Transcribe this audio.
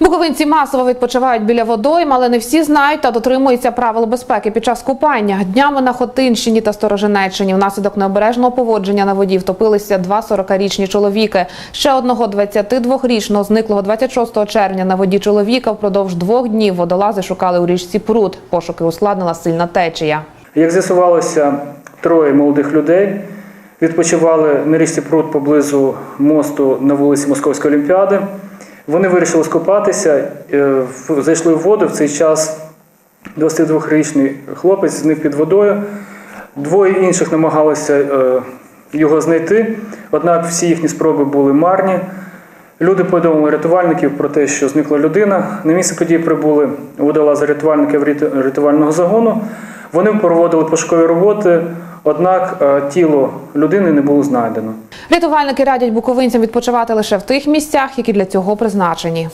Буковинці масово відпочивають біля водойм, але не всі знають та дотримуються правил безпеки під час купання. Днями на Хотинщині та Сторожинеччині внаслідок необережного поводження на воді втопилися два 40-річні чоловіки. Ще одного 22-річного зниклого 26 червня на воді чоловіка впродовж двох днів водолази шукали у річці Пруд. Пошуки ускладнила сильна течія. Як з'ясувалося, троє молодих людей відпочивали на річці Пруд поблизу мосту на вулиці Московської Олімпіади. Вони вирішили скупатися, е, зайшли в воду. В цей час 22-річний хлопець зник під водою. Двоє інших намагалися е, його знайти, однак всі їхні спроби були марні. Люди повідомили рятувальників про те, що зникла людина. На місце події прибули водолази рятувальників ряту- рятувального загону. Вони проводили пошукові роботи, однак е, тіло людини не було знайдено. Рятувальники радять буковинцям відпочивати лише в тих місцях, які для цього призначені.